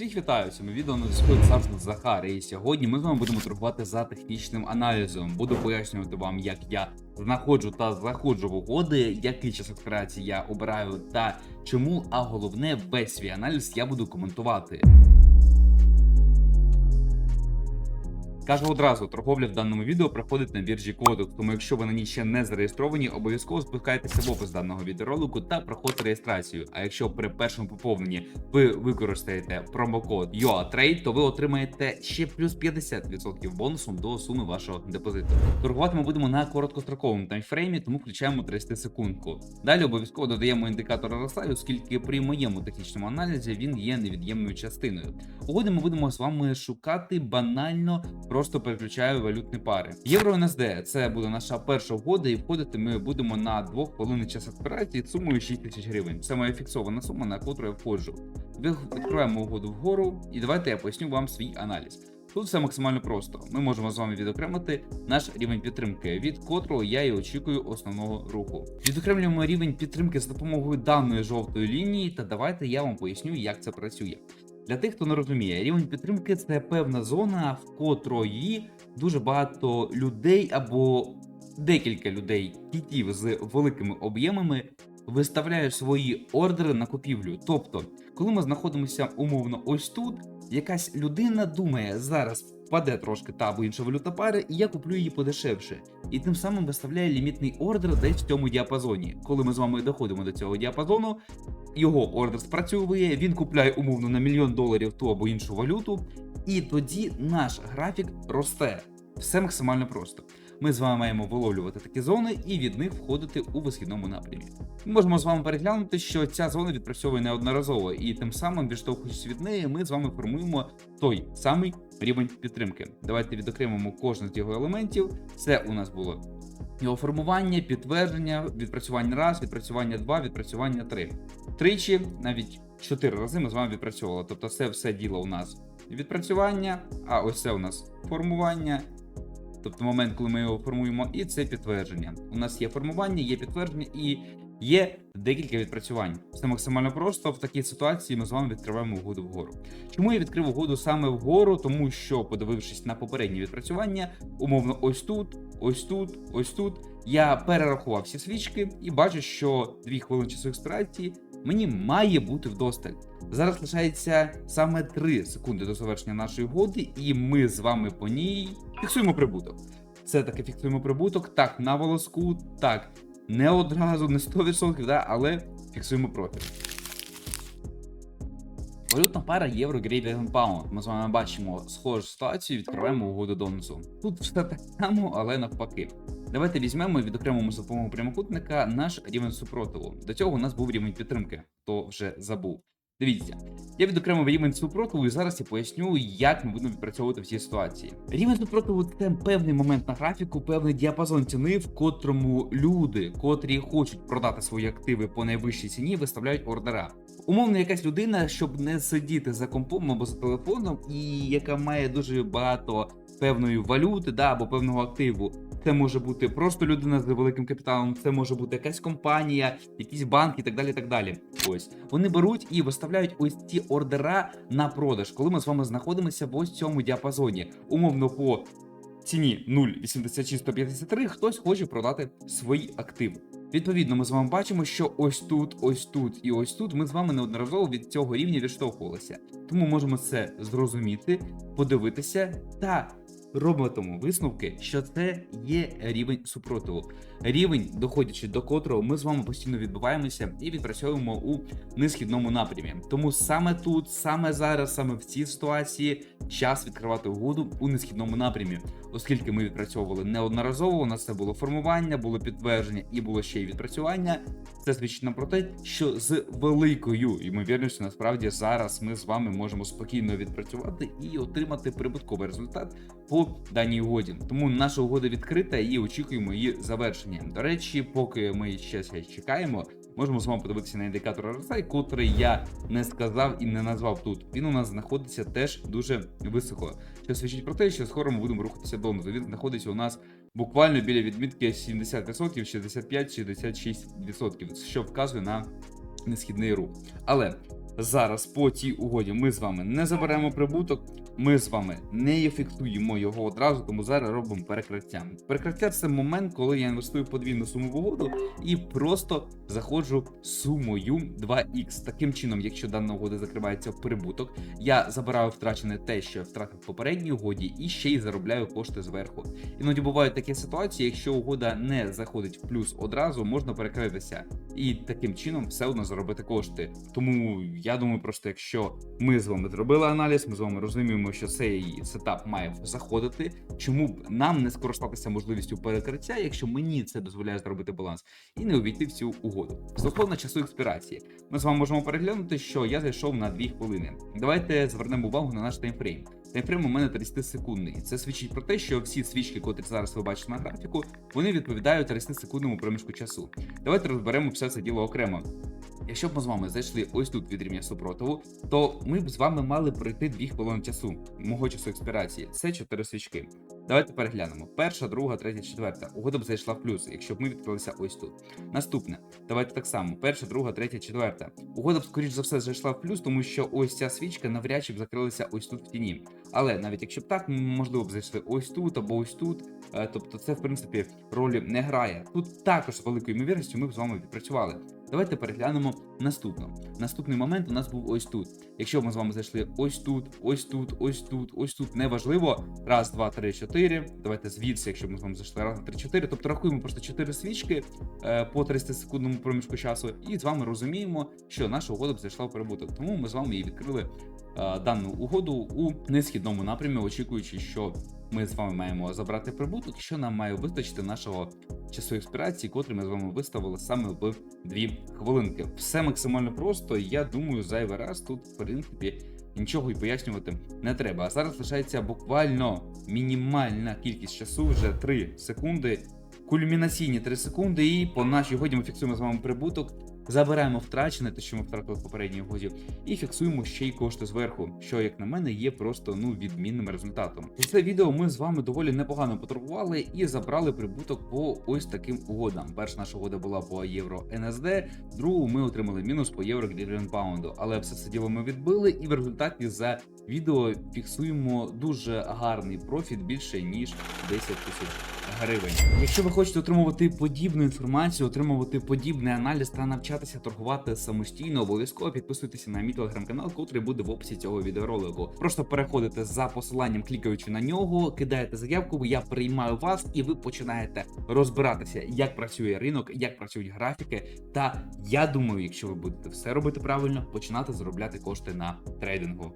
Всіх вітаю, цьому відео на зв'язку завжди Захар. І сьогодні ми з вами будемо торгувати за технічним аналізом. Буду пояснювати вам, як я знаходжу та заходжу в угоди, який час операції я обираю та чому. А головне, весь свій аналіз я буду коментувати. Кажу одразу, торговля в даному відео проходить на біржі Кодекс, тому якщо ви на ній ще не зареєстровані, обов'язково спускайтеся в опис даного відеоролику та проходьте реєстрацію. А якщо при першому поповненні ви використаєте промокод UATRADE, то ви отримаєте ще плюс 50% бонусом до суми вашого депозиту. Торгувати ми будемо на короткостроковому таймфреймі, тому включаємо 30 секундку. Далі обов'язково додаємо індикатор RSI, оскільки при моєму технічному аналізі він є невід'ємною частиною. Угоди ми будемо з вами шукати банально просто переключаю валютні пари. Євро NSD це буде наша перша угода, і входити ми будемо на 2 хвилини час операції сумою 6 тисяч гривень. Це моя фіксована сума, на яку я входжу. Відкриваємо угоду вгору, і давайте я поясню вам свій аналіз. Тут все максимально просто. Ми можемо з вами відокремити наш рівень підтримки, від котрого я і очікую основного руху. Відокремлюємо рівень підтримки за допомогою даної жовтої лінії, та давайте я вам поясню, як це працює. Для тих, хто не розуміє, рівень підтримки це певна зона, в котрої дуже багато людей або декілька людей, кітів з великими об'ємами виставляють свої ордери на купівлю. Тобто, коли ми знаходимося умовно ось тут, якась людина думає, зараз впаде трошки та або інша валюта пари, і я куплю її подешевше. І тим самим виставляє лімітний ордер десь в цьому діапазоні. Коли ми з вами доходимо до цього діапазону, його ордер спрацьовує, він купляє умовно на мільйон доларів ту або іншу валюту, і тоді наш графік росте. Все максимально просто. Ми з вами маємо виловлювати такі зони і від них входити у висхідному напрямі. Ми можемо з вами переглянути, що ця зона відпрацьовує неодноразово, і тим самим, відштовхуючись від неї, ми з вами формуємо той самий рівень підтримки. Давайте відокремимо кожен з його елементів. Це у нас було його формування, підтвердження, відпрацювання раз, відпрацювання два, відпрацювання три. Тричі, навіть чотири рази ми з вами відпрацьовували. Тобто, це все діло у нас відпрацювання, а ось це у нас формування. Тобто момент, коли ми його формуємо, і це підтвердження. У нас є формування, є підтвердження і є декілька відпрацювань. Це максимально просто. В такій ситуації ми з вами відкриваємо угоду вгору. Чому я відкрив угоду саме вгору? Тому що, подивившись на попередні відпрацювання, умовно, ось тут, ось тут, ось тут, я перерахував всі свічки і бачу, що 2 хвилини часу експірації мені має бути вдосталь. Зараз лишається саме 3 секунди до завершення нашої угоди, і ми з вами по ній фіксуємо прибуток. Це таки фіксуємо прибуток, так, на волоску, так, не одразу, не 100%, да, але фіксуємо профіль. Валютна пара євро Great паунд. Ми з вами бачимо схожу ситуацію, відкриваємо угоду донусу. Тут все так само, але навпаки. Давайте візьмемо і відокремимо за допомогою прямокутника наш рівень супротиву. До цього у нас був рівень підтримки, хто вже забув. Дивіться, я відокремив рівень супротиву і зараз я поясню, як ми будемо відпрацьовувати в цій ситуації. Рівень супротиву це певний момент на графіку, певний діапазон ціни, в котрому люди, котрі хочуть продати свої активи по найвищій ціні, виставляють ордера. Умовно, якась людина, щоб не сидіти за компом або за телефоном, і яка має дуже багато певної валюти, да, або певного активу. Це може бути просто людина з великим капіталом, це може бути якась компанія, якийсь банк і так далі. і так далі. Ось вони беруть і виставляють ось ці ордера на продаж, коли ми з вами знаходимося в ось цьому діапазоні. Умовно по ціні 0,86153 хтось хоче продати свої активи. Відповідно, ми з вами бачимо, що ось тут, ось тут і ось тут ми з вами неодноразово від цього рівня відштовхувалися. Тому можемо це зрозуміти, подивитися та робимо висновки, що це є рівень супротиву. Рівень, доходячи до котрого ми з вами постійно відбуваємося і відпрацьовуємо у несхідному напрямі. Тому саме тут, саме зараз, саме в цій ситуації, час відкривати угоду у несхідному напрямі, оскільки ми відпрацьовували неодноразово. У нас це було формування, було підтвердження і було ще й відпрацювання. Це свідчить нам про те, що з великою ймовірністю насправді зараз ми з вами можемо спокійно відпрацювати і отримати прибутковий результат по даній угоді. Тому наша угода відкрита і очікуємо її завершення. До речі, поки ми ще чекаємо. Можемо з вами подивитися на індикатор RSI, котрий я не сказав і не назвав тут. Він у нас знаходиться теж дуже високо. Що свідчить про те, що скоро ми будемо рухатися донизу. Він знаходиться у нас буквально біля відмітки 70%, 65-66%, що вказує на несхідний рух. Але зараз по цій угоді ми з вами не заберемо прибуток, ми з вами не фіксуємо його одразу, тому зараз робимо перекриття. Перекриття це момент, коли я інвестую подвійну суму в угоду і просто заходжу сумою 2х. Таким чином, якщо дана угода закривається в прибуток, я забираю втрачене те, що я втратив в попередній угоді, і ще й заробляю кошти зверху. Іноді бувають такі ситуації, якщо угода не заходить в плюс одразу, можна перекритися і таким чином все одно заробити кошти. Тому я думаю, просто якщо ми з вами зробили аналіз, ми з вами розуміємо, що цей сетап має заходити. Чому б нам не скористатися можливістю перекриття, якщо мені це дозволяє зробити баланс, і не увійти в цю угоду. Стосовно часу експірації, ми з вами можемо переглянути, що я зайшов на 2 хвилини. Давайте звернемо увагу на наш таймфрейм. Таймфрейм у мене 30 секундний. Це свідчить про те, що всі свічки, котрі зараз ви бачите на графіку, вони відповідають 30 секундному проміжку часу. Давайте розберемо все це діло окремо. Якщо б ми з вами зайшли ось тут від рівня супротиву, то ми б з вами мали пройти 2 хвилини часу, мого часу експірації. Це 4 свічки. Давайте переглянемо. Перша, друга, третя, четверта. Угода б зайшла в плюс, якщо б ми відкрилися ось тут. Наступне. Давайте так само. Перша, друга, третя, четверта. Угода б, скоріш за все, зайшла в плюс, тому що ось ця свічка навряд чи б закрилася ось тут в тіні. Але навіть якщо б так, можливо б зайшли ось тут або ось тут. Е, Тобто це, в принципі, ролі не грає. Тут також з великою ймовірністю ми б з вами відпрацювали. Давайте переглянемо наступно. Наступний момент у нас був ось тут. Якщо ми з вами зайшли ось тут, ось тут, ось тут, ось тут, неважливо. Раз, два, три, чотири. Давайте звідси, якщо ми з вами зайшли раз, три, чотири. Тобто рахуємо просто 4 свічки е, по 30 секундному проміжку часу, і з вами розуміємо, що наша угода б зайшла в прибуток. Тому ми з вами її відкрили е, дану угоду у несхідному напрямі, очікуючи, що ми з вами маємо забрати прибуток, що нам має вистачити нашого часу експірації, котрий ми з вами виставили саме в 2 хвилинки. Все максимально просто. Я думаю, зайвий раз тут, в принципі, нічого і пояснювати не треба. А зараз лишається буквально мінімальна кількість часу, вже 3 секунди. Кульмінаційні 3 секунди, і по нашій годі ми фіксуємо з вами прибуток. Забираємо втрачене, те, що ми втратили в попередній годі, і фіксуємо ще й кошти зверху, що, як на мене, є просто ну відмінним результатом. За це відео ми з вами доволі непогано поторгували і забрали прибуток по ось таким угодам. Перша наша угода була по євро НСД, другу ми отримали мінус по євро гривень паунду. Але все це діло ми відбили, і в результаті за відео фіксуємо дуже гарний профіт більше ніж 10 тисяч гривень. Якщо ви хочете отримувати подібну інформацію, отримувати подібний аналіз та навчатися торгувати самостійно, обов'язково підписуйтеся на мій телеграм-канал, котрий буде в описі цього відеоролику. Просто переходите за посиланням, клікаючи на нього, кидаєте заявку, я приймаю вас, і ви починаєте розбиратися, як працює ринок, як працюють графіки. Та я думаю, якщо ви будете все робити правильно, починати заробляти кошти на трейдингу.